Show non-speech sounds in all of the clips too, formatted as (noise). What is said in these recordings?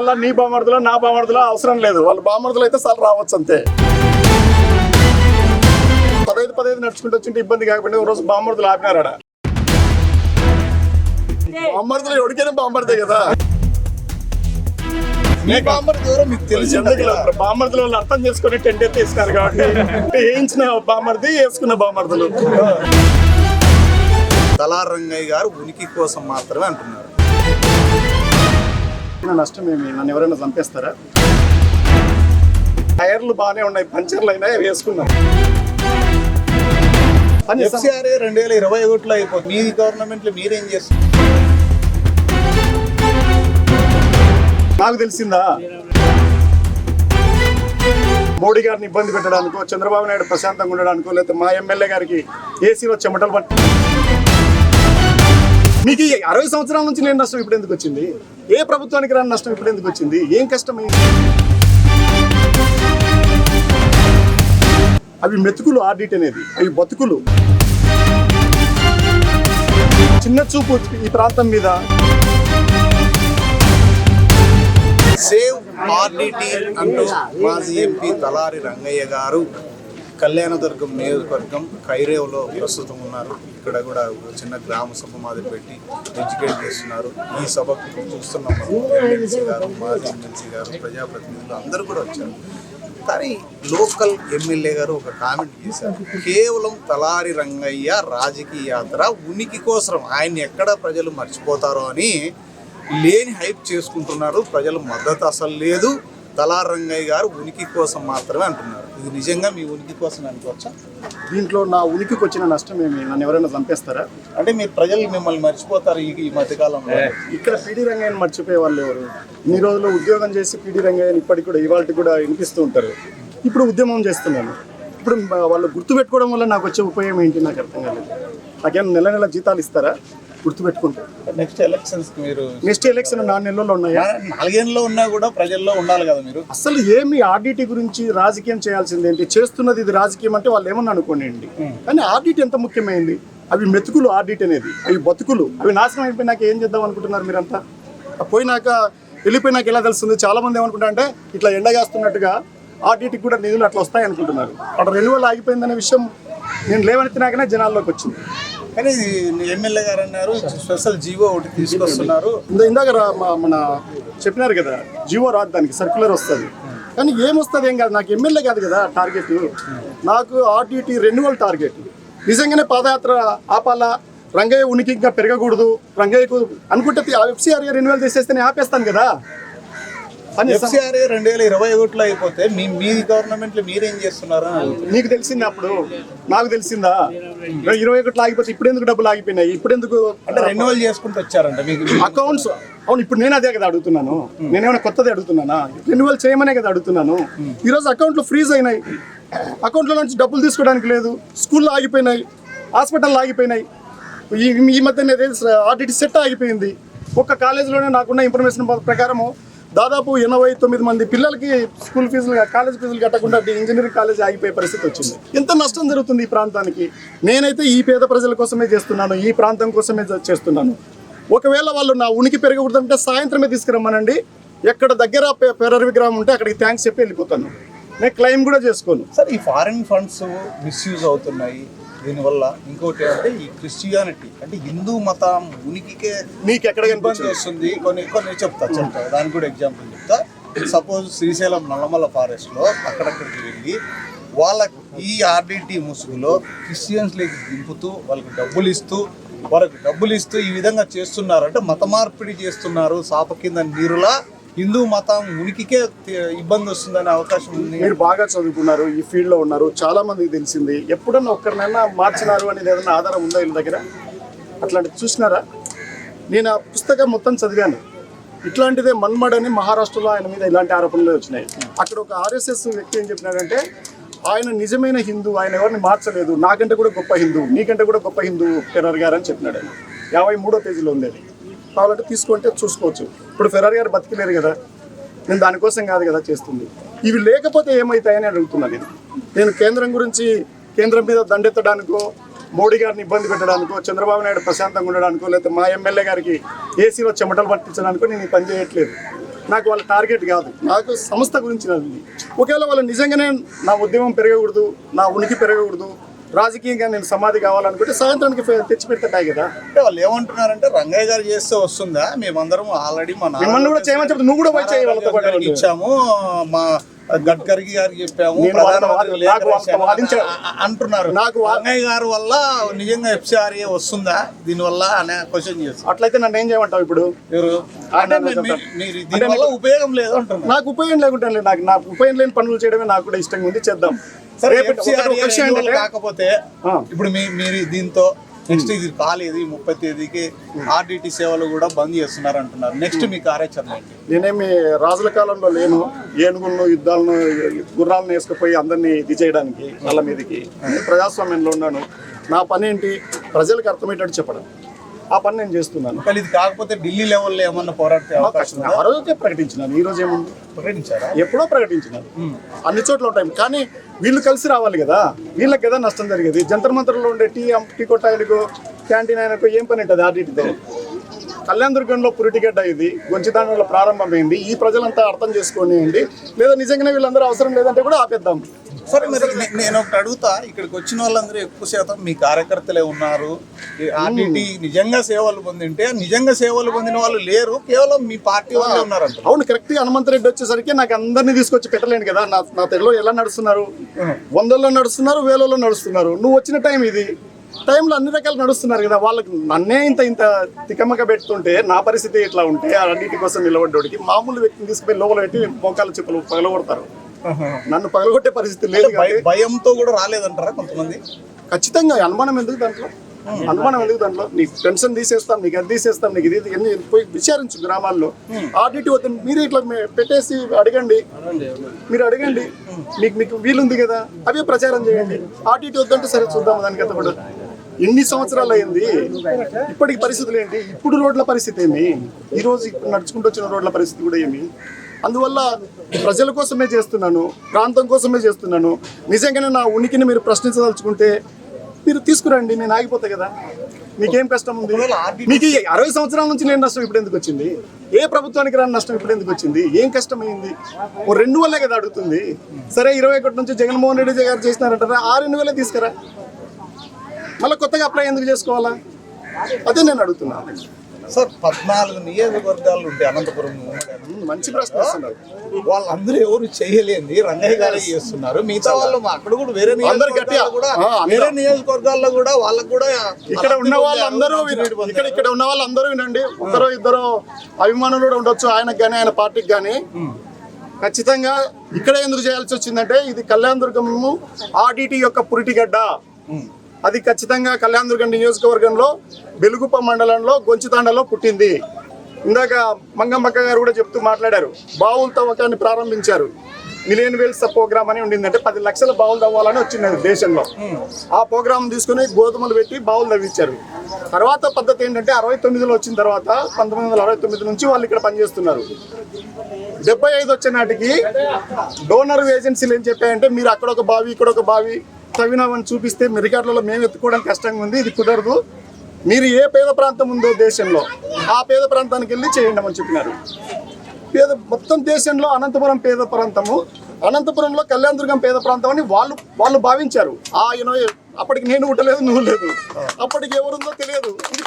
వల్ల నీ బామర్దులో నా బామర్దులో అవసరం లేదు. వాళ్ళ బామర్దులు అయితే సార్ రావచ్చు అంతే. పదహైదు పదహైదు నడుచుకుంటూ వచ్చింటే ఇబ్బంది కాకపోతే ఒక రోజు బామర్దులు ఆపినారాడ బామర్దులు ఎవరికైనా బామర్దే కదా. మీ బామ్మర్ది ఎవరో మీకు తెలిసి? బామర్దుల వాళ్ళు అర్థం చేసుకుని టెంట్ ఎత్తి ఇస్తున్నారు కాబట్టి వేయించిన బామర్ది వేసుకున్న బామర్దులు. తలార్ రంగయ్య గారు ఉనికి కోసం మాత్రమే అంటున్నారు. నా నష్టం ఏమి? నన్ను ఎవరైనా చంపేస్తారా? టైర్లు బాగానే ఉన్నాయి పంచర్లు అయినా వేసుకున్నాం ఎఫ్సిఆర్ఏ రెండు వేల ఇరవై ఒకటిలో అయిపోతుంది మీ గవర్నమెంట్లో మీరేం చేస్తున్నారు నాకు తెలిసిందా? మోడీ గారిని ఇబ్బంది పెట్టడానికో చంద్రబాబు నాయుడు ప్రశాంతంగా ఉండడానికో లేకపోతే మా ఎమ్మెల్యే గారికి ఏసీలో చెమటలు పట్టి మీకు అరవై సంవత్సరాల నుంచి లేని నష్టం ఇప్పుడు ఎందుకు వచ్చింది? ఏ ప్రభుత్వానికి రాని నష్టం ఇప్పుడు ఎందుకు వచ్చింది? ఏం కష్టమైంది? అవి మెతుకులు ఆడిట్ అనేది. అవి బతుకులు. చిన్న చూపు ఈ ప్రాంతం మీద. సేవ్ ఆర్డిటీ అంటూ మాజీ ఎంపీ తలారి రంగయ్య గారు కళ్యాణదుర్గం నియోజకవర్గం కైరేవ్లో ప్రస్తుతం ఉన్నారు. ఇక్కడ కూడా ఒక చిన్న గ్రామ సభ మాదిరి పెట్టి ఎడ్యుకేట్ చేస్తున్నారు. ఈ సభకు చూస్తున్నాం ఎమ్మెల్సీ గారు మాజీ ఎమ్మెల్సీ గారు ప్రజాప్రతినిధులు అందరూ కూడా వచ్చారు. కానీ లోకల్ ఎమ్మెల్యే గారు ఒక కామెంట్ చేశారు. కేవలం తలారి రంగయ్య రాజకీయ యాత్ర ఉనికి కోసం ఆయన ఎక్కడ ప్రజలు మర్చిపోతారో అని లేని హైప్ చేసుకుంటున్నారు. ప్రజల మద్దతు అసలు లేదు. తలారి రంగయ్య గారు ఉనికి కోసం మాత్రమే అంటున్నారు. ఇది నిజంగా మీ ఉనికి కోసం అనుకోవచ్చా? దీంట్లో నా ఉనికికి వచ్చిన నష్టం ఏమి? నన్ను ఎవరైనా చంపేస్తారా? అంటే మీరు ప్రజలు మిమ్మల్ని మర్చిపోతారు ఈ ఈ మధ్యకాలంలో. ఇక్కడ పీడి రంగయ్యని మర్చిపోయే వాళ్ళు ఎవరు? ఇన్ని రోజులు ఉద్యోగం చేసి పీడి రంగయ్యని ఇప్పటికి కూడా ఇవాళ కూడా వినిపిస్తూ ఉంటారు. ఇప్పుడు ఉద్యమం చేస్తున్నాను. ఇప్పుడు వాళ్ళు గుర్తుపెట్టుకోవడం వల్ల నాకు వచ్చే ఉపయోగం ఏంటి? నాకు అర్థం కాలేదు. నాకేం నెల నెల జీతాలు ఇస్తారా? గుర్తుపెట్టుకుంటే నెక్స్ట్ ఎలక్షన్స్ మీరు నెక్స్ట్ ఎలక్షన్ నాలుగు నెలల్లో ఉన్నాయా? నాలుగేళ్ళలో ఉన్నా కూడా ప్రజల్లో ఉండాలి కదా మీరు? అసలు ఏమి ఆర్డిటి గురించి రాజకీయం చేయాల్సింది ఏంటి చేస్తున్నది ఇది రాజకీయం అంటే వాళ్ళు ఏమన్నా అనుకోండి కానీ ఆర్డిట్ ఎంత ముఖ్యమైంది? అవి మెతుకులు ఆర్డిట్ అనేది. అవి బతుకులు. అవి నాశనం అయిపోయినాక ఏం చేద్దాం అనుకుంటున్నారు మీరంతా? పోయినాక వెళ్ళిపోయినాక ఎలా తెలుస్తుంది? చాలా మంది ఏమనుకుంటారు అంటే ఇట్లా ఎండగాస్తున్నట్టుగా ఆర్డిటికి కూడా నిధులు అట్లా వస్తాయి అనుకుంటున్నారు అక్కడ రెన్యువల్ ఆగిపోయిందనే విషయం నేను లేవనెత్తినాకనే జనాల్లోకి వచ్చింది. కానీ ఇది ఎమ్మెల్యే గారు అన్నారు స్పెషల్ జీవో ఒకటి తీసుకొస్తున్నారు. ఇందాక మా- మన చెప్పినారు కదా జివో రాదు దానికి సర్క్యులర్ వస్తుంది. కానీ ఏమొస్తుంది ఏం కాదు నాకు ఎమ్మెల్యే కాదు కదా టార్గెట్. నాకు ఆర్టీటీ రెన్యువల్ టార్గెట్. నిజంగానే పాదయాత్ర ఆపాలా రంగయ్య ఉనికి ఇంకా పెరగకూడదు రంగయ్యకు అనుకుంటే ఎఫ్సీఆర్ఏ రెన్యువల్ చేసేస్తే ఆపేస్తాను కదా. ఎఫ్సిఆర్ఏ రెండు వేల ఇరవై ఒకటిలో అయిపోతే మీ మీ గవర్నమెంట్లో మీరేం చేస్తున్నారు. నీకు తెలిసిందా అప్పుడు? నాకు తెలిసిందా? ఇరవై ఒకటి ఆగిపోతే ఇప్పుడు ఎందుకు డబ్బులు ఆగిపోయినాయి? ఇప్పుడు ఎందుకు అంటే రెన్యువల్ చేసుకుంటూ వచ్చారంట మీకు అకౌంట్స్ అవును ఇప్పుడు నేను అదే కదా అడుగుతున్నాను. నేనేమైనా కొత్తది అడుగుతున్నానా? రెన్యువల్ చేయమనే కదా అడుగుతున్నాను. ఈరోజు అకౌంట్లు ఫ్రీజ్ అయినాయి. అకౌంట్లో నుంచి డబ్బులు తీసుకోవడానికి లేదు. స్కూల్లో ఆగిపోయినాయి. హాస్పిటల్లో ఆగిపోయినాయి. ఈ ఈ మధ్య ఆర్డిటి సెట్ ఆగిపోయింది. ఒక్క కాలేజీలోనే నాకున్న ఇన్ఫర్మేషన్ ప్రకారము దాదాపు ఎనభై తొమ్మిది మంది పిల్లలకి స్కూల్ ఫీజులు కాలేజ్ ఫీజులు కట్టకుండా ఇంజనీరింగ్ కాలేజ్ ఆగిపోయే పరిస్థితి వచ్చింది. ఎంత నష్టం జరుగుతుంది ఈ ప్రాంతానికి? నేనైతే ఈ పేద ప్రజల కోసమే చేస్తున్నాను ఈ ప్రాంతం కోసమే చేస్తున్నాను. ఒకవేళ వాళ్ళు నా ఉనికి పెరగకూడదంటే సాయంత్రమే తీసుకురమ్మనండి. ఎక్కడ దగ్గర పె- పెరర్ విగ్రహం ఉంటే అక్కడికి థ్యాంక్స్ చెప్పి వెళ్ళిపోతాను. నేను క్లెయిమ్ కూడా చేసుకోను. సార్ ఈ ఫారిన్ ఫండ్స్ మిస్యూజ్ అవుతున్నాయి. దీనివల్ల ఇంకోటి అంటే ఈ క్రిస్టియానిటీ అంటే హిందూ మతం ఉనికికే నీకు ఎక్కడ ఇబ్బంది వస్తుంది. కొన్ని కొన్ని చెప్తా చెప్తా. దానికి కూడా ఎగ్జాంపుల్ చెప్తా. సపోజ్ శ్రీశైలం నల్లమల్ల ఫారెస్ట్లో అక్కడక్కడికి వెళ్ళి వాళ్ళకు ఈ ఆర్డిటి ముసుగులో క్రిస్టియన్స్లకి దింపుతూ వాళ్ళకి డబ్బులు ఇస్తూ వాళ్ళకి డబ్బులు ఇస్తూ ఈ విధంగా చేస్తున్నారు అంటే మత మార్పిడి చేస్తున్నారు. సాప కింద నీరులా హిందూ మతం ఉనికికే ఇబ్బంది వస్తుందనే అవకాశం ఉంది. మీరు బాగా చదువుకున్నారు ఈ ఫీల్డ్లో ఉన్నారు చాలా మందికి తెలిసింది. ఎప్పుడన్నా ఒక్కరినైనా మార్చినారు అనేది ఏదైనా ఆధారం ఉందా వీళ్ళ దగ్గర? అట్లాంటిది చూసినారా? నేను ఆ పుస్తకం మొత్తం చదివాను. ఇట్లాంటిదే మన్మడ్ అని మహారాష్ట్రలో ఆయన మీద ఇలాంటి ఆరోపణలు వచ్చినాయి. అక్కడ ఒక ఆర్ఎస్ఎస్ వ్యక్తి ఏం చెప్పినాడంటే ఆయన నిజమైన హిందూ ఆయన ఎవరిని మార్చలేదు. నాకంటే కూడా గొప్ప హిందూ నీకంటే కూడా గొప్ప హిందూ ఫెరర్ గారు అని చెప్పినాడు ఆయన. యాభై మూడో పేజీలో ఉంది అది. కావాలంటే తీసుకుంటే చూసుకోవచ్చు. ఇప్పుడు ఫెరారి గారు బతికిలేరు కదా. నేను దానికోసం కాదు కదా చేస్తుంది. ఇవి లేకపోతే ఏమవుతాయని అడుగుతున్నాను నేను. నేను కేంద్రం గురించి కేంద్రం మీద దండెత్తడానికో మోడీ గారిని ఇబ్బంది పెట్టడానికో చంద్రబాబు నాయుడు ప్రశాంతంగా ఉండడానికో లేకపోతే మా ఎమ్మెల్యే గారికి ఏసీలో చెమటలు పట్టించడానికో నేను ఈ పని చేయట్లేదు. నాకు వాళ్ళ టార్గెట్ కాదు. నాకు సంస్థ గురించి నాది ఒకవేళ వాళ్ళు నిజంగానే నా ఉద్యమం పెరగకూడదు నా ఉనికి పెరగకూడదు రాజకీయంగా నేను సమాధి కావాలనుకుంటే సాయంత్రానికి తెచ్చి పెడతాయి కదా. అంటే వాళ్ళు ఏమంటున్నారంటే రంగయ్య గారు చేస్తే వస్తుందా? మేమందరం ఆల్రెడీ మా మిమ్మల్ని కూడా చేయమని చెప్తే నువ్వు కూడా పోయి ఇచ్చాము. మా గడ్కరీ గారికి చెప్పాము అంటున్నారు. నాకు రంగయ్య గారు వల్ల నిజంగా ఎఫ్సిఆర్ఏ వస్తుందా? దీనివల్ల అనే క్వశ్చన్ చేస్తారు అట్లయితే నన్ను ఏం చేయమంటావు ఇప్పుడు? దీనివల్ల ఉపయోగం లేదు అంటున్నారు. నాకు ఉపయోగం లేకుంటే నాకు నాకు ఉపయోగం లేని పనులు చేయడమే నాకు కూడా ఇష్టంగా ఉంది. చేద్దాం. సరే కాకపోతే. ఇప్పుడు మీ మీరు దీంతో నెక్స్ట్ ఇది కాలేదు ఈ ముప్పై తేదీకి ఆర్డిటి సేవలు కూడా బంద్ చేస్తున్నారు అంటున్నారు నెక్స్ట్ మీ కార్యాచరణ నేనేమి రాజుల కాలంలో లేను. ఏనుగులను యుద్ధాలను గుర్రాలను వేసుకుపోయి అందరినీ ఇది చేయడానికి వాళ్ళ మీదకి. నేను ప్రజాస్వామ్యంలో ఉన్నాను. నా పని ఏంటి ప్రజలకు అర్థమయ్యేటట్టు చెప్పడం. ఆ పని నేను చేస్తున్నాను. ఒకవేళ ఇది కాకపోతే ఢిల్లీ లెవెల్లో ఏమన్నా పోరాడే అవకాశం ఆ రోజే ప్రకటించినాను. ఈ రోజు ఏముంది? ప్రకటించారా? ఎప్పుడో ప్రకటించినాను. అన్ని చోట్ల ఉంటాయి. కానీ వీళ్ళు కలిసి రావాలి కదా. వీళ్ళకి కదా నష్టం జరిగేది. జంతర్ మంత్రంలో ఉండే టీ టీ కొట్టాయలకు క్యాంటీన్ ఆయనకు ఏం పని ఉంటుంది? ఆర్డీటీతో కళ్యాణ దుర్గంలో పురిటిగడ్డ ఇది గొంచిదానంలో ప్రారంభమైంది. ఈ ప్రజలంతా అర్థం చేసుకోనియండి లేదా నిజంగానే వీళ్ళందరూ అవసరం లేదంటే కూడా ఆపేద్దాం. సరే మరి నేను ఒకటి అడుగుతా. ఇక్కడికి వచ్చిన వాళ్ళందరూ ఎక్కువ శాతం మీ కార్యకర్తలే ఉన్నారు. ఆర్డిటి నిజంగా సేవలు పొందింటే నిజంగా సేవలు పొందిన వాళ్ళు లేరు కేవలం మీ పార్టీ వాళ్ళే ఉన్నారంట. అవును కరెక్ట్గా హనుమంత్ రెడ్డి వచ్చేసరికి నాకు అందరినీ తీసుకొచ్చి పెట్టలేను కదా. నా నా తెగలో ఎలా నడుస్తున్నారు? వందల్లో నడుస్తున్నారు వేలలో నడుస్తున్నారు. నువ్వు వచ్చిన టైం ఇది. టైంలో అన్ని రకాలు నడుస్తున్నారు కదా వాళ్ళకి నన్నే ఇంత ఇంత తికమక పెడుతుంటే నా పరిస్థితి ఇట్లా ఉంటే ఆ అన్నిటి కోసం నిలబడ్డోడికి మామూలు వ్యక్తిని తీసుకుపోయి లోపల పెట్టి మోకాలు చెప్పులు పగలగొడతారు. నన్ను పగలగొట్టే పరిస్థితి లేదు భయంతో కూడా రాలేదంటారా కొంతమంది? ఖచ్చితంగా అనుమానం ఎందుకు దాంట్లో? అనుమానం ఎందుకు దాంట్లో? నీకు పెన్షన్ తీసేస్తాం నీకు అది తీసేస్తాం నీకు ఇది ఎన్ని పోయి విచారించు గ్రామాల్లో. ఆర్డిటి వద్ద మీరే ఇట్లా పెట్టేసి అడగండి. మీరు అడగండి. మీకు మీకు వీలుంది కదా అవే ప్రచారం చేయండి. ఆర్డిటి వద్దంటే సరే చూద్దాం దానికి అంత కూడా. ఎన్ని సంవత్సరాలు అయింది ఇప్పటికి పరిస్థితులు ఏంటి? ఇప్పుడు రోడ్ల పరిస్థితి ఏమి? ఈ రోజు ఇప్పుడు నడుచుకుంటూ వచ్చిన రోడ్ల పరిస్థితి కూడా ఏమి? అందువల్ల ప్రజల కోసమే చేస్తున్నాను ప్రాంతం కోసమే చేస్తున్నాను. నిజంగానే నా ఉనికిని మీరు ప్రశ్నించదలుచుకుంటే మీరు తీసుకురండి నేను ఆగిపోతా కదా. మీకేం కష్టం ఉంది? మీకు అరవై సంవత్సరాల నుంచి లేని నష్టం ఇప్పుడు ఎందుకు వచ్చింది? ఏ ప్రభుత్వానికి రాని నష్టం ఇప్పుడు ఎందుకు వచ్చింది? ఏం కష్టమైంది? ఓ రెండు వల్లే కదా అడుగుతుంది. సరే ఇరవై ఒకటి నుంచి జగన్మోహన్ రెడ్డి గారు చేసినారంటారా? ఆ రెండు వేలే తీసుకురా. మళ్ళీ కొత్తగా అప్లై ఎందుకు చేసుకోవాలా? అదే నేను అడుగుతున్నా. సార్ పద్నాలుగు నియోజకవర్గాలు ఉంటాయి అనంతపురం మంచి ప్రశ్న వాళ్ళందరూ ఎవరు చేయలేంది రంగయ్య గారే చేస్తున్నారు. మిగతా వాళ్ళు అక్కడ కూడా వేరే కూడా. వేరే నియోజకవర్గాల్లో కూడా వాళ్ళకు కూడా ఇక్కడ ఉన్న వాళ్ళందరూ ఇక్కడ ఇక్కడ ఉన్న వాళ్ళందరూ వినండి. ఒకరు ఇద్దరు అభిమానులు కూడా ఉండొచ్చు ఆయనకు కానీ ఆయన పార్టీకి కానీ ఖచ్చితంగా ఇక్కడ ఎందుకు చేయాల్సి వచ్చిందంటే ఇది కళ్యాణ దుర్గము ఆర్డిటి యొక్క పురిటిగడ్డ. అది ఖచ్చితంగా కళ్యాణదుర్గం నియోజకవర్గంలో బెలుగుప్ప మండలంలో గొంచితాండలో పుట్టింది. ఇందాక మంగమ్మక్క గారు కూడా చెప్తూ మాట్లాడారు బావుల తవ్వకాన్ని ప్రారంభించారు. మిలియన్ వేల్స్ ప్రోగ్రామ్ అని ఉండింది అంటే పది లక్షల బావులు తవ్వాలని వచ్చింది దేశంలో. ఆ ప్రోగ్రామ్ తీసుకుని గోధుమలు పెట్టి బావులు తవ్వించారు. తర్వాత పద్ధతి ఏంటంటే అరవై తొమ్మిదిలో వచ్చిన తర్వాత పంతొమ్మిది వందల అరవై తొమ్మిది నుంచి వాళ్ళు ఇక్కడ పనిచేస్తున్నారు. డెబ్బై ఐదు వచ్చే నాటికి డోనర్ ఏజెన్సీలు ఏం చెప్పాయంటే మీరు అక్కడ ఒక బావి ఇక్కడ ఒక బావి తవ్వినామని చూపిస్తే మీ రికార్డులలో మేము ఎత్తుకోవడం కష్టంగా ఉంది ఇది కుదరదు. మీరు ఏ పేద ప్రాంతం ఉందో దేశంలో ఆ పేద ప్రాంతానికి వెళ్ళి చేయండి అని చెప్పినారు. పేద మొత్తం దేశంలో అనంతపురం పేద ప్రాంతము అనంతపురంలో కళ్యాణదుర్గం పేద ప్రాంతం అని వాళ్ళు వాళ్ళు భావించారు. ఆ యూనో అప్పటికి నేను ఉండలేదు నువ్వు లేదు అప్పటికి ఎవరుందో తెలియదు. ఇది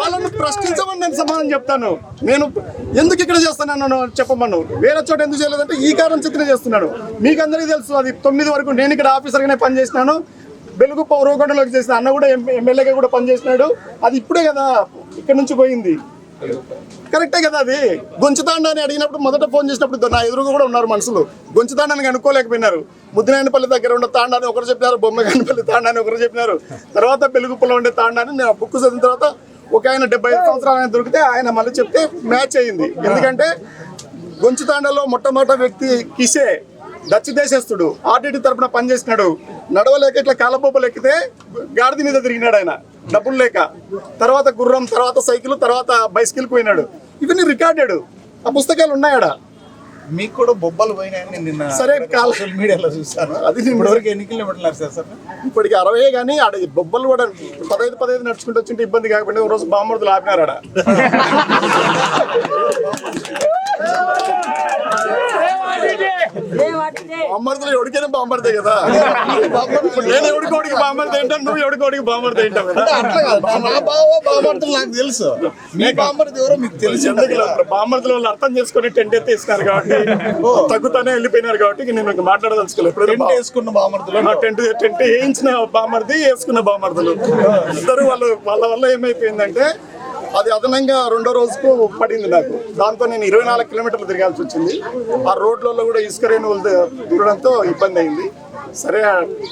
వాళ్ళని ప్రశ్నించమని నేను సమాధానం చెప్తాను. నేను ఎందుకు ఇక్కడ చేస్తున్నాను చెప్పమను. వేరే చోట ఎందుకు చేయలేదంటే ఈ కారణం చిత్రం చేస్తున్నాడు. మీకు అందరికీ తెలుసు అది తొమ్మిది వరకు నేను ఇక్కడ ఆఫీసర్గానే పనిచేసినాను. వెలుగు పౌరకొండలోకి చేసిన అన్న కూడా ఎమ్మెల్యేగా కూడా పనిచేసినాడు. అది ఇప్పుడే కదా ఇక్కడ నుంచి పోయింది. కరెక్టే కదా అది. గొంచుతాండ అని అడిగినప్పుడు మొదట ఫోన్ చేసినప్పుడు నా ఎదురుగా కూడా ఉన్నారు మనుషులు. గొంచుతాండాన్ని అనుకోలేకపోయినారు. ముద్దినాయనపల్లి దగ్గర ఉన్న తాండాన్ని ఒకరు చెప్పినారు బొమ్మగానిపల్లి తాండాన్ని ఒకరు చెప్పినారు. తర్వాత పెలుగుప్పులో ఉండే తాండాన్ని నేను బుక్ చదివిన తర్వాత ఒక ఆయన డెబ్బై ఐదు సంవత్సరాలు ఆయన దొరికితే ఆయన మళ్ళీ చెప్తే మ్యాచ్ అయ్యింది. ఎందుకంటే గొంచుతాండలో మొట్టమొదటి వ్యక్తి కిసే దచ్చి దేశస్తుడు ఆర్టీటీ తరపున పనిచేసినాడు. నడవలేక ఇట్లా కాలబొబ్బలు ఎక్కితే గాడిద మీద తిరిగినాడు ఆయన. డబ్బులు లేక. తర్వాత గుర్రం తర్వాత సైకిల్ తర్వాత బైసికిల్ పోయినాడు. ఇవన్నీ రికార్డెడ్ ఆ పుస్తకాలు ఉన్నాయడ. మీకు కూడా బొబ్బలు పోయినాయని నిన్న సరే, కాల- సోషల్ మీడియాలో చూసాను అది ఇప్పటివరకు ఎన్ని కిలోమీటర్లు నడిచారు సార్? ఇప్పటికి అరవై కానీ ఆడ బొబ్బలు కూడా పదహైదు పదహైదు నడుచుకుంటూ వచ్చింటే ఇబ్బంది కాకపోతే ఒక రోజు బామ్మర్దులు ఆపినారు ఆడ (laughs) బామ్మర్దులు ఎవరికైనా బామ్మర్దే కదా. నేను ఎవడికోడికి బామ్మర్ది ఏంటాను నువ్వు ఎవడికోడికి బామ్మర్ది ఏంటావు కదా. అట్లా కాదు. నా- బావ బామర్తులు నాకు తెలుసు. మీ బామర్ది ఎవరో మీకు తెలిసి బామ్మర్దులు వాళ్ళు అర్థం చేసుకొని టెంట్ ఎత్తి ఇస్తున్నారు కాబట్టి తగ్గుతానే వెళ్ళిపోయినారు కాబట్టి నేను ఇంక మాట్లాడదలుచుకోలేదు. టెంట్ వేసుకున్న బామర్తులు మా టెంట్ టెంట్ వేయించిన బామర్ది వేసుకున్న బామర్దులు ఇద్దరు వాళ్ళు వాళ్ళ వల్ల ఏమైపోయిందంటే అది అదనంగా రెండో రోజుకు పడింది నాకు. దాంతో నేను ఇరవై నాలుగు కిలోమీటర్లు తిరగాల్సి వచ్చింది. ఆ రోడ్లలో కూడా ఇసుక రేణువులు దూరడంతో ఇబ్బంది అయింది. సరే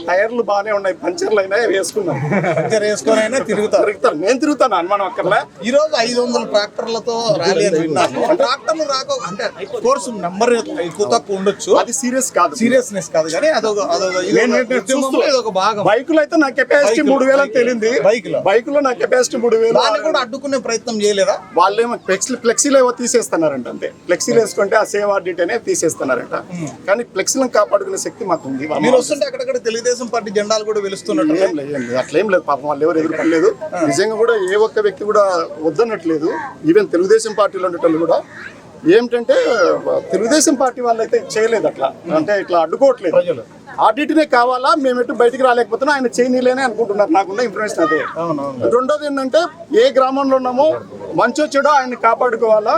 టైర్లు బాగానే ఉన్నాయి పంచర్లు అయినా వేసుకున్నాం. పంచర్ వేసుకొని అయినా తిరుగుతారు నేను తిరుగుతాను అనుమానం అక్కర్లే? ఈ రోజు ఐదు వందల ట్రాక్టర్లతో ర్యాలీ అని విన్నాను. ట్రాక్టర్లు రాక అంటే కోర్సు నెంబర్ ఎక్కువ తక్కువ ఉండొచ్చు. అది సీరియస్ కాదు. సీరియస్నెస్ కాదు కానీ అదొక అదొక భాగం. బైకులో అయితే నా కెపాసిటీ మూడు వేలు అని తేలింది. బైకులో? బైకులో నా కెపాసిటీ మూడు వేలు. దాన్ని కూడా అడ్డుకునే ప్రయత్నం చేయలేదా? వాళ్ళేమో ఫ్లెక్సీ ఫ్లెక్సీలు ఏవో తీసేస్తున్నారంట అంతే. ఫ్లెక్సీలు వేసుకుంటే ఆ సేవ్ ఆడిట్ అనేది తీసేస్తున్నారంట. కానీ ఫ్లెక్సీలను కాపాడుకునే శక్తి మాకు ఉంది వస్తుంటే అక్కడక్కడ తెలుగుదేశం పార్టీ జెండాలు కూడా వెలుస్తున్నట్టు అట్లా ఏం లేదు. పాపం వాళ్ళు ఎవరు ఎదుర్కొనలేదు నిజంగా కూడా ఏ ఒక్క వ్యక్తి కూడా వద్దన్నట్లేదు ఈవెన్ తెలుగుదేశం పార్టీలో ఉండేటోళ్ళు కూడా ఏమిటంటే తెలుగుదేశం పార్టీ వాళ్ళు అయితే చేయలేదు అట్లా. అంటే ఇట్లా అడ్డుకోవట్లేదు. ఆడిట్నే కావాలా? మేము ఎటు బయటికి రాలేకపోతున్నా? ఆయన చేయనీలేనే అనుకుంటున్నారు. నాకున్న ఇన్ఫర్మేషన్ అదే. రెండోది ఏంటంటే ఏ గ్రామంలో ఉన్నామో మంచో చెడు ఆయన్ని కాపాడుకోవాలా?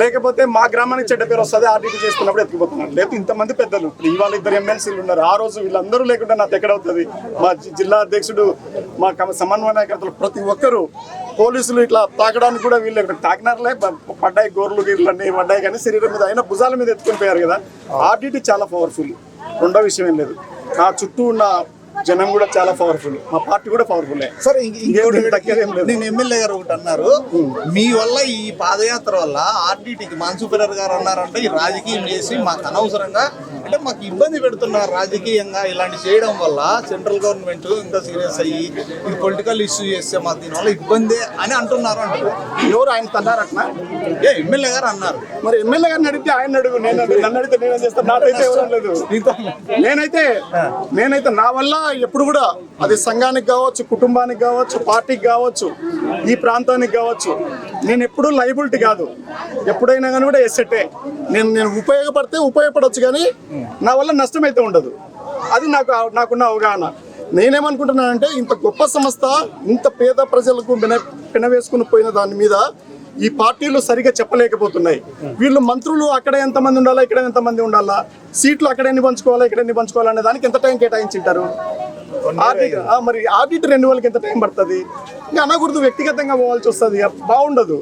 లేకపోతే మా గ్రామానికి చెడ్డ పేరు వస్తుంది ఆర్డీటీ చేసుకున్నప్పుడు ఎత్తుకుపోతున్నారు. లేకపోతే ఇంతమంది పెద్దలు. ఇవాళ ఇద్దరు ఎమ్మెల్సీలు ఉన్నారు. ఆ రోజు వీళ్ళందరూ లేకుండా నాకు ఎక్కడవుతుంది మా జిల్లా అధ్యక్షుడు మా సమన్వయకర్తలు ప్రతి ఒక్కరు పోలీసులు ఇట్లా తాకడానికి కూడా వీళ్ళు తాకినారులే. పడ్డాయి గోర్లు గీర్లు అన్నీ పడ్డాయి కానీ శరీరం మీద అయినా భుజాల మీద ఎత్తుకొని పోయారు కదా. ఆర్డీటీ చాలా పవర్ఫుల్ రెండో విషయం ఏం లేదు. నా చుట్టూ ఉన్న జనం కూడా చాలా పవర్ఫుల్ మా పార్టీ కూడా పవర్ఫుల్ సరే. నేను ఎమ్మెల్యే గారు ఒకటి అన్నారు. మీ వల్ల ఈ పాదయాత్ర వల్ల ఆర్డీటీకి మాన్సుపీరర్ గారు అన్నారంటే ఈ రాజకీయం చేసి మాకు అనవసరంగా అంటే మాకు ఇబ్బంది పెడుతున్నారు రాజకీయంగా ఇలాంటి చేయడం వల్ల సెంట్రల్ గవర్నమెంట్ ఇంకా సీరియస్ అయ్యి ఇది పొలిటికల్ ఇష్యూ చేస్తే మాకు దీనివల్ల ఇబ్బందే అని అంటున్నారు అంటారు ఎవరు ఆయన తన్నారట్నా? ఏ ఎమ్మెల్యే గారు అన్నారు. మరి ఎమ్మెల్యే గారిని అడిగితే ఆయన అడుగు నేను. నన్ను అడిగితే నేనేం చేస్తాను నాకైతే ఎవరు లేదు. నేనైతే నేనైతే నా వల్ల ఎప్పుడు కూడా అది సంఘానికి కావచ్చు కుటుంబానికి కావచ్చు పార్టీకి కావచ్చు ఈ ప్రాంతానికి కావచ్చు నేను ఎప్పుడూ లైబిలిటీ కాదు. ఎప్పుడైనా కానీ కూడా ఎస్ఎట్టే నేను నేను ఉపయోగపడితే ఉపయోగపడవచ్చు కానీ నా వల్ల నష్టం అయితే ఉండదు. అది నాకు నాకున్న అవగాహన. నేనేమనుకుంటున్నానంటే ఇంత గొప్ప సంస్థ ఇంత పేద ప్రజలకు విన వినవేసుకుని పోయిన దాని మీద ఈ పార్టీలు సరిగా చెప్పలేకపోతున్నాయి. వీళ్ళు మంత్రులు అక్కడ ఎంతమంది ఉండాలా ఇక్కడ ఎంతమంది ఉండాలా సీట్లు అక్కడ ఎన్ని పంచుకోవాలా ఇక్కడ ఎన్ని పంచుకోవాలా అనే దానికి ఎంత టైం కేటాయించింటారు? ఆడిట్ ఆ, మరి ఆడిట్ రెన్యువల్కి ఎంత టైం పడుతుంది? ఇంకా అనకూడదు వ్యక్తిగతంగా పోవాల్సి వస్తుంది. బాగుండదు.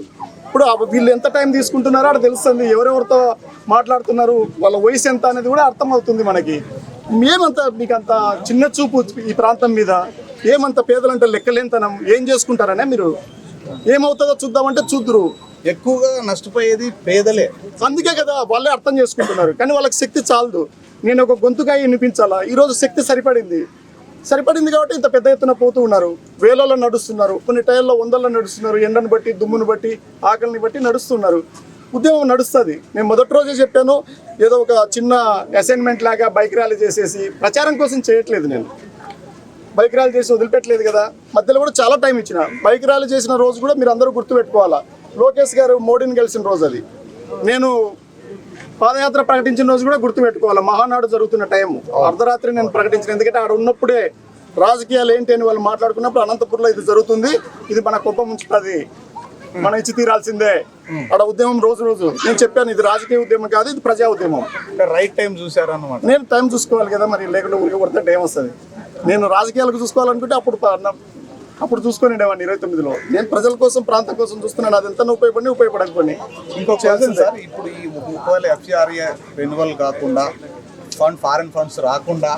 ఇప్పుడు వీళ్ళు ఎంత టైం తీసుకుంటున్నారో అక్కడ తెలుస్తుంది. ఎవరెవరితో మాట్లాడుతున్నారు వాళ్ళ వయసు ఎంత అనేది కూడా అర్థమవుతుంది మనకి. మేమంత మీకు అంత చిన్న చూపు ఈ ప్రాంతం మీద ఏమంత పేదలంటే లెక్కలేంతనం ఏం చేసుకుంటారనే మీరు? ఏమవుతుందో చూద్దామంటే చూద్దరు. ఎక్కువగా నష్టపోయేది పేదలే. అందుకే కదా వాళ్ళే అర్థం చేసుకుంటున్నారు. కానీ వాళ్ళకి శక్తి చాలదు. నేను ఒక గొంతుగా వినిపించాలా? ఈరోజు శక్తి సరిపడింది. సరిపడింది కాబట్టి ఇంత పెద్ద ఎత్తున పోతూ ఉన్నారు. వేలలో నడుస్తున్నారు. కొన్ని టైర్లో వందల్లో నడుస్తున్నారు. ఎండను బట్టి దుమ్మును బట్టి ఆకలిని బట్టి నడుస్తున్నారు. ఉద్యమం నడుస్తుంది. నేను మొదటి రోజే చెప్పాను ఏదో ఒక చిన్న అసైన్మెంట్ లాగా బైక్ ర్యాలీ చేసేసి ప్రచారం కోసం చేయట్లేదు నేను. బైక్ ర్యాలీ చేసి వదిలిపెట్టలేదు కదా. మధ్యలో కూడా చాలా టైం ఇచ్చిన. బైక్ ర్యాలీ చేసిన రోజు కూడా మీరు అందరూ గుర్తుపెట్టుకోవాలా. లోకేష్ గారు మోడీని కలిసిన రోజు అది. నేను పాదయాత్ర ప్రకటించిన రోజు కూడా గుర్తుపెట్టుకోవాలి. మహానాడు జరుగుతున్న టైం అర్ధరాత్రి నేను ప్రకటించిన ఎందుకంటే ఆడ ఉన్నప్పుడే రాజకీయాలు ఏంటి అని వాళ్ళు మాట్లాడుకున్నప్పుడు అనంతపురంలో ఇది జరుగుతుంది. ఇది మన కుప్పం ఉంచుతుంది మనం ఇచ్చి తీరాల్సిందే. ఆడ ఉద్యమం రోజు రోజు. నేను చెప్పాను ఇది రాజకీయ ఉద్యమం కాదు ఇది ప్రజా ఉద్యమం. రైట్ టైం చూసారు అనమాట నేను టైం చూసుకోవాలి కదా మరి లేకుండా ఊరికి కొడితే టైం వస్తుంది. నేను రాజకీయాలకు చూసుకోవాలనుకుంటే అప్పుడు అప్పుడు చూసుకొని ఉండేవాడిని ఇరవై తొమ్మిదిలో. నేను ప్రజల కోసం ప్రాంతం కోసం చూస్తున్నాను. అది ఎంత ఉపయోగపడి ఉపయోగపడకపోయి ఇంకొక సార్ ఇప్పుడు ఈ ఒకవేళ ఎఫ్సిఆర్ఏ రెన్యువల్ కాకుండా ఫండ్ ఫారెన్ ఫండ్స్ రాకుండా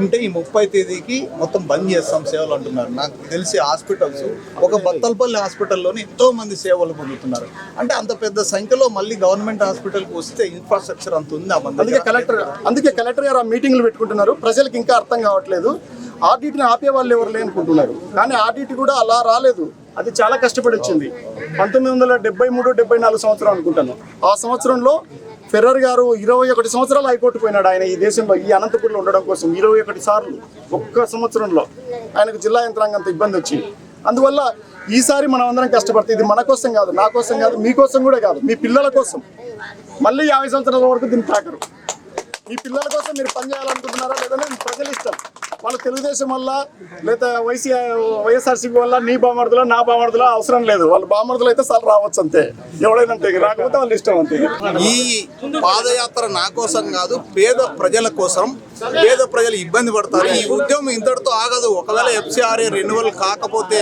ఉంటే ఈ ముప్పై తేదీకి మొత్తం బంద్ చేస్తాం సేవలు అంటున్నారు. నాకు తెలిసి హాస్పిటల్స్ ఒక బత్తలపల్లి హాస్పిటల్లోనే ఎంతో మంది సేవలు పొందుతున్నారు. అంటే అంత పెద్ద సంఖ్యలో మళ్ళీ గవర్నమెంట్ హాస్పిటల్కి వస్తే ఇన్ఫ్రాస్ట్రక్చర్ అంత ఉంది అందుకే కలెక్టర్ అందుకే కలెక్టర్ గారు ఆ మీటింగ్లు పెట్టుకుంటున్నారు. ప్రజలకు ఇంకా అర్థం కావట్లేదు. ఆడిట్ని ఆపే వాళ్ళు ఎవరు లేనుకుంటున్నారు కానీ ఆడిట్ కూడా అలా రాలేదు. అది చాలా కష్టపడి వచ్చింది. పంతొమ్మిది వందల డెబ్బై మూడు డెబ్బై నాలుగు సంవత్సరం అనుకుంటాను. ఆ సంవత్సరంలో ఫెర్రర్ గారు ఇరవై ఒకటి సంవత్సరాలు హైకోర్టు పోయినాడు ఆయన ఈ దేశంలో ఈ అనంతపురంలో ఉండడం కోసం ఇరవై ఒకటి సార్లు ఒక్క సంవత్సరంలో ఆయనకు జిల్లా యంత్రాంగంతో ఇబ్బంది వచ్చింది. అందువల్ల ఈసారి మనం అందరం కష్టపడితే ఇది మన కోసం కాదు నా కోసం కాదు మీకోసం కూడా కాదు మీ పిల్లల కోసం. మళ్ళీ యాభై సంవత్సరాల వరకు దీన్ని తాకరు. మీ పిల్లల కోసం మీరు పని చేయాలనుకుంటున్నారా లేదని మీ ప్రజల వాళ్ళ తెలుగుదేశం వల్ల లేదా వైసీ వైఎస్ఆర్సీపీ వల్ల నీ బామర్దులో నా బామర్దులో అవసరం లేదు. వాళ్ళ బామర్దులు అయితే సార్ రావచ్చు అంతే. ఎవడైనా అంతే. రాకపోతే వాళ్ళు ఇష్టం అంతే. ఈ పాదయాత్ర నా కోసం కాదు పేద ప్రజల కోసం. పేద ప్రజలు ఇబ్బంది పడతారు. ఈ ఉద్యమం ఇంతటితో ఆగదు. ఒకవేళ ఎఫ్సిఆర్ఏ రెన్యువల్ కాకపోతే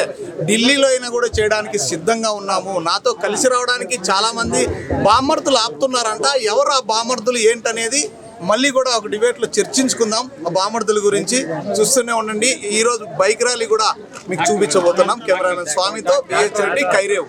ఢిల్లీలో అయినా కూడా చేయడానికి సిద్ధంగా ఉన్నాము. నాతో కలిసి రావడానికి చాలామంది బామర్దులు ఆపుతున్నారంట. ఎవరు ఆ బామర్దులు? ఏంటనేది మళ్ళీ కూడా ఒక డిబేట్లో చర్చించుకుందాం ఆ బామర్దుల గురించి. చూస్తూనే ఉండండి. ఈ రోజు బైక్ ర్యాలీ కూడా మీకు చూపించబోతున్నాం. కెమెరామెన్ స్వామితో బిహెచ్ రెడ్డి కైరేవ్.